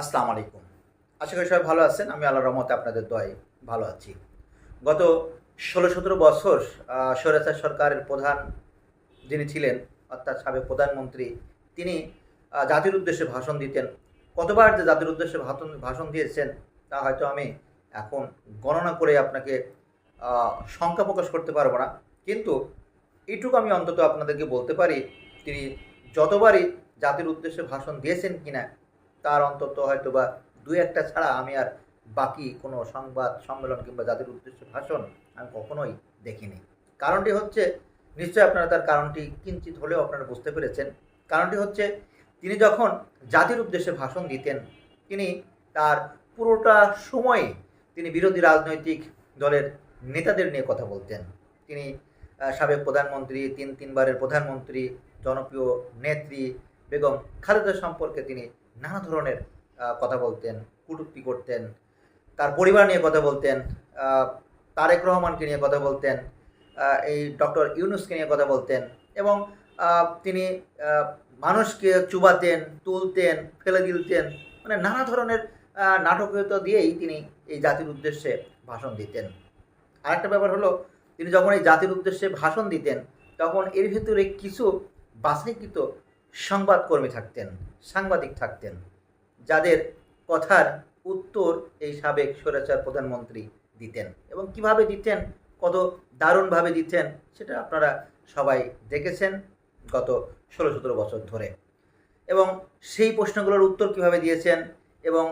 আসসালামু আলাইকুম। আশা করি সবাই ভালো আছেন। আমি আল্লাহ রহমতে আপনাদের দয় ভালো আছি। গত ষোলো সতেরো বছর আহ, স্বৈরাচার সরকারের প্রধান যিনি ছিলেন অর্থাৎ সাবেক প্রধানমন্ত্রী তিনি জাতির উদ্দেশ্যে ভাষণ দিতেন। কতবার যে জাতির উদ্দেশ্যে ভাষণ দিয়েছেন তা হয়তো আমি এখন গণনা করে আপনাকে সংখ্যা প্রকাশ করতে পারব না। কিন্তু এইটুকু আমি অন্তত আপনাদেরকে বলতে পারি তিনি যতবারই জাতির উদ্দেশ্যে ভাষণ দিয়েছেন কিনা তার অন্তত হয়তো বা দু একটা ছাড়া আমি আর বাকি কোনো সংবাদ সম্মেলন কিংবা জাতির উদ্দেশ্যে ভাষণ আমি কখনোই দেখিনি। কারণটি হচ্ছে, নিশ্চয়ই আপনারা তার কারণটি কিঞ্চিত হলেও আপনারা বুঝতে পেরেছেন। কারণটি হচ্ছে, তিনি যখন জাতির উদ্দেশ্যে ভাষণ দিতেন, তিনি তার পুরোটা সময়ে তিনি বিরোধী রাজনৈতিক দলের নেতাদের নিয়ে কথা বলতেন। তিনি সাবেক প্রধানমন্ত্রী, তিন তিনবারের প্রধানমন্ত্রী, জনপ্রিয় নেত্রী বেগম খালেদা সম্পর্কে তিনি নানা ধরনের কথা বলতেন, কটূক্তি করতেন, তার পরিবার নিয়ে কথা বলতেন তারেক রহমানকে নিয়ে কথা বলতেন এই ডক্টর ইউনুসকে নিয়ে কথা বলতেন এবং তিনি মানুষকে চুবাতেন, তুলতেন, ফেলে দিলতেন মানে নানা ধরনের নাটকীয়তা দিয়েই তিনি এই জাতির উদ্দেশ্যে ভাষণ দিতেন। আরেকটা ব্যাপার হলো, তিনি যখন এই জাতির উদ্দেশ্যে ভাষণ দিতেন, তখন এর ভিতরে কিছু বাছাইকৃত সংবাদকর্মী থাকতেন, সাংবাদিক থাকতেন, যাদের কথার উত্তর এই সাবেক স্বৈরাচার প্রধানমন্ত্রী দিতেন এবং কীভাবে দিতেন, কত দারুণভাবে দিতেন, সেটা আপনারা সবাই দেখেছেন গত ষোলো সতেরো বছর ধরে। এবং সেই প্রশ্নগুলোর উত্তর কীভাবে দিয়েছেন এবং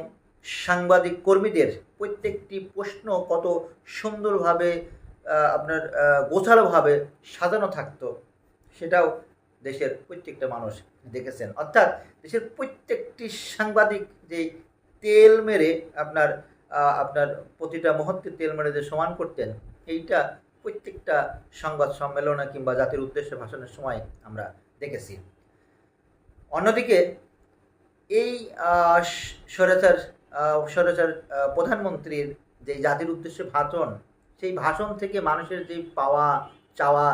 সাংবাদিক কর্মীদের প্রত্যেকটি প্রশ্ন কত সুন্দরভাবে আপনার গোছালোভাবে সাজানো থাকতো, সেটাও দেশের প্রত্যেকটা মানুষ দেখেছেন। অর্থাৎ দেশের প্রত্যেকটি সাংবাদিক যে তেল মেরে আপনার আপনার প্রতিটা মুহূর্তে তেল মেরে যে সমান করতেন, এইটা প্রত্যেকটা সংবাদ সম্মেলনে কিংবা জাতির উদ্দেশ্যে ভাষণের সময় আমরা দেখেছি। অন্যদিকে এই স্বরাচার স্বৈরাচার প্রধানমন্ত্রীর যে জাতির উদ্দেশ্যে ভাষণ, সেই ভাষণ থেকে মানুষের যে পাওয়া, চাওয়া,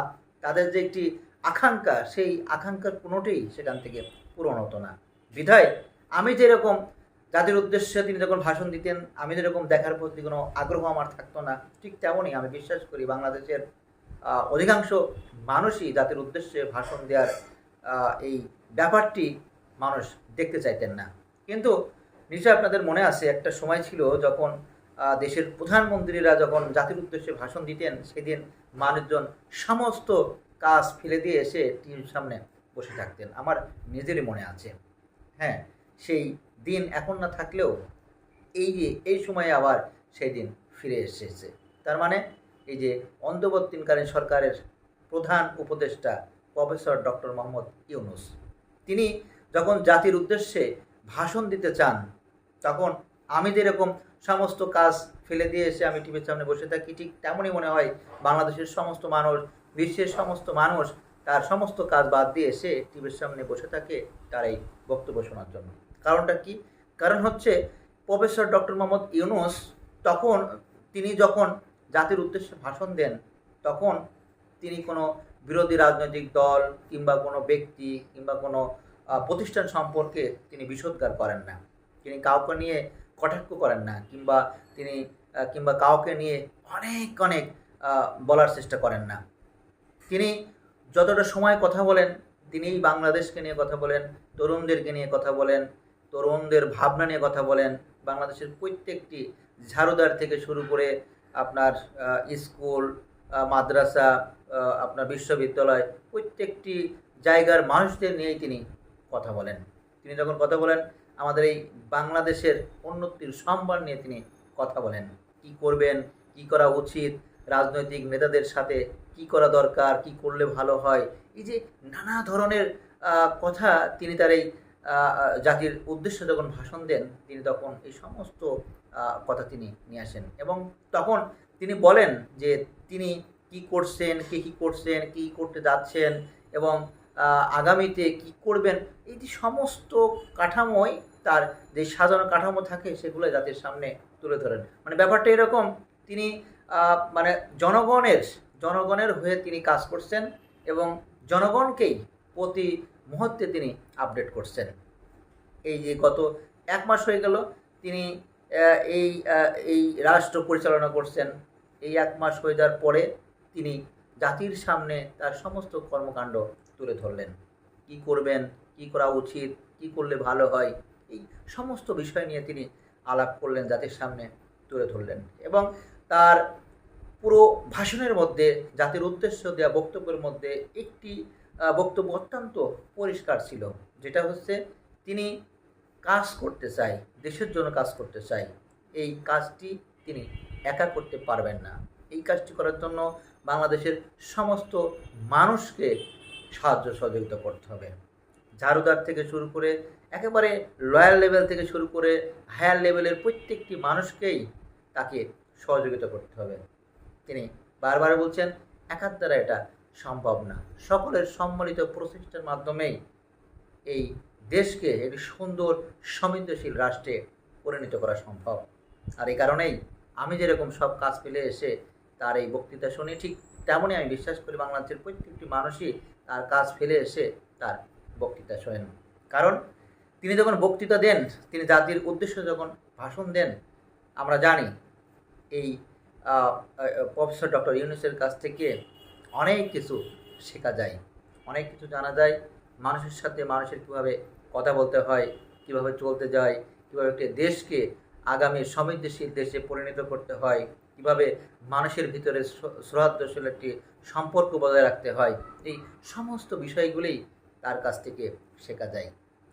তাদের যে একটি আকাঙ্ক্ষা, সেই আকাঙ্ক্ষার কোনোটাই সেখান থেকে পূরণ হতো না। বিধায় আমি যেরকম জাতির উদ্দেশ্যে তিনি যখন ভাষণ দিতেন, আমি যেরকম দেখার প্রতি কোনো আগ্রহ আমার থাকতো না, ঠিক তেমনই আমি বিশ্বাস করি বাংলাদেশের অধিকাংশ মানুষই জাতির উদ্দেশ্যে ভাষণ দেওয়ার এই ব্যাপারটি মানুষ দেখতে চাইতেন না। কিন্তু নিশ্চয় আপনাদের মনে আছে, একটা সময় ছিল যখন দেশের প্রধানমন্ত্রীরা যখন জাতির উদ্দেশ্যে ভাষণ দিতেন, সেদিন মানুষজন সমস্ত কাজ ফেলে দিয়ে এসে টিভির সামনে বসে থাকতেন। আমার নিজেরই মনে আছে। হ্যাঁ সেই দিন এখন না থাকলেও এই যে, এই সময়ে আবার সেই দিন ফিরে এসেছে। তার মানে এই যে, অন্তর্বর্তীকালীন সরকারের প্রধান উপদেষ্টা প্রফেসর ডক্টর মোহাম্মদ ইউনুস, তিনি যখন জাতির উদ্দেশ্যে ভাষণ দিতে চান, তখন আমি যেরকম সমস্ত কাজ ফেলে দিয়ে এসে আমি টিভির সামনে বসে থাকি, ঠিক তেমনই মনে হয় বাংলাদেশের সমস্ত মানুষ বিশ্বের সমস্ত মানুষ তার সমস্ত কাজ বাদ দিয়ে এসে টিভির সামনে বসে থাকে তার এই বক্তব্য শোনার জন্য। কারণটা কি? কারণ হচ্ছে প্রফেসর ডক্টর মোহাম্মদ ইউনুস তখন তিনি যখন জাতির উদ্দেশ্যে ভাষণ দেন, তখন তিনি কোনো বিরোধী রাজনৈতিক দল কিংবা কোনো ব্যক্তি কিংবা কোনো প্রতিষ্ঠান সম্পর্কে তিনি বিষোদ্গার করেন না। তিনি কাউকে নিয়ে কটাক্ষ করেন না কিংবা তিনি কিংবা কাউকে নিয়ে অনেক অনেক বলার চেষ্টা করেন না। তিনি যতটা সময় কথা বলেন তিনি বাংলাদেশকে নিয়ে কথা বলেন, তরুণদেরকে নিয়ে কথা বলেন, তরুণদের ভাবনা নিয়ে কথা বলেন। বাংলাদেশের প্রত্যেকটি ঝাড়ুদার থেকে শুরু করে আপনার স্কুল মাদ্রাসা আপনার বিশ্ববিদ্যালয়, প্রত্যেকটি জায়গার মানুষদের নিয়েই তিনি কথা বলেন। তিনি যখন কথা বলেন, আমাদের এই বাংলাদেশের উন্নতির সম্মান নিয়ে তিনি কথা বলেন। কি করবেন, কি করা উচিত, রাজনৈতিক নেতাদের সাথে কি করা দরকার, কি করলে ভালো হয়? এই যে নানা ধরনের কথা তিনি তার এই জাতির উদ্দেশ্যে যখন ভাষণ দেন, তিনি তখন এই সমস্ত কথা তিনি নিয়ে আসেন। এবং তখন তিনি বলেন যে তিনি কি করছেন, কে কি করছেন, কি করতে যাচ্ছেন এবং আগামীতে কি করবেন, এই যে সমস্ত কাঠামোই তার যে সাজানো কাঠামো থাকে, সেগুলো জাতির সামনে তুলে ধরেন। মানে ব্যাপারটা এরকম, তিনি মানে জনগণের জনগণের হয়ে তিনি কাজ করছেন এবং জনগণকেই প্রতি মুহূর্তে তিনি আপডেট করছেন। এই যে গত এক মাস হয়ে গেল, তিনি এই এই রাষ্ট্র পরিচালনা করছেন। এই এক মাস হয়ে যাওয়ার পরে তিনি জাতির সামনে তার সমস্ত কর্মকাণ্ড তুলে ধরলেন। কি করবেন, কি করা উচিত, কি করলে ভালো হয়, এই সমস্ত বিষয় নিয়ে তিনি আলাপ করলেন, জাতির সামনে তুলে ধরলেন। এবং তার পুরো ভাষণের মধ্যে, জাতির উদ্দেশ্য দেওয়া বক্তব্যের মধ্যে একটি বক্তব্য অত্যন্ত পরিষ্কার ছিল, যেটা হচ্ছে তিনি কাজ করতে চাই দেশের জন্য কাজ করতে চাই এই কাজটি তিনি একা করতে পারবেন না। এই কাজটি করার জন্য বাংলাদেশের সমস্ত মানুষকে সাহায্য সহযোগিতা করতে হবে। ঝাড়ুদার থেকে শুরু করে একেবারে লয়াল লেভেল থেকে শুরু করে হায়ার লেভেলের প্রত্যেকটি মানুষকেই তাকে সহযোগিতা করতে হবে। তিনি বারবার বলছেন, একার দ্বারা এটা সম্ভব না। সকলের সম্মিলিত প্রচেষ্টার মাধ্যমেই এই দেশকে একটি সুন্দর, সমৃদ্ধশীল রাষ্ট্রে পরিণত করা সম্ভব। আর এই কারণেই আমি যেরকম সব কাজ ফেলে এসে তার এই বক্তৃতা শুনি, ঠিক তেমনই আমি বিশ্বাস করি বাংলাদেশের প্রত্যেকটি মানুষই তার কাজ ফেলে এসে তার বক্তৃতা শোনেন। কারণ তিনি যখন বক্তৃতা দেন, তিনি জাতির উদ্দেশ্যে যখন ভাষণ দেন, আমরা জানি এই প্রফেসর ডক্টর ইউনুসের কাছ থেকে অনেক কিছু শেখা যায়। অনেক কিছু জানা যায়। মানুষের সাথে মানুষের কীভাবে কথা বলতে হয়, কীভাবে চলতে যায়, কীভাবে একটি দেশকে আগামী সমৃদ্ধশীল দেশে পরিণত করতে হয়, কীভাবে মানুষের ভিতরে শ্রদ্ধাশীল একটি সম্পর্ক বজায় রাখতে হয়, এই সমস্ত বিষয়গুলি তার কাছ থেকে শেখা যায়।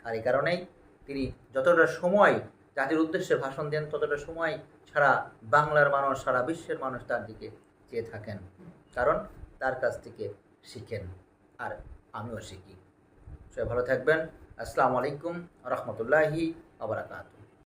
আর এই কারণেই তিনি যতটা সময় জাতির উদ্দেশ্যে ভাষণ দেন ততটা সময় সারা বাংলার মানুষ, সারা বিশ্বের মানুষ তার দিকে চেয়ে থাকেন। কারণ তার কাছ থেকে শিখেন আর আমিও শিখি। সবাই ভালো থাকবেন। আসসালামু আলাইকুম রহমতুল্লাহি আবরাকাতু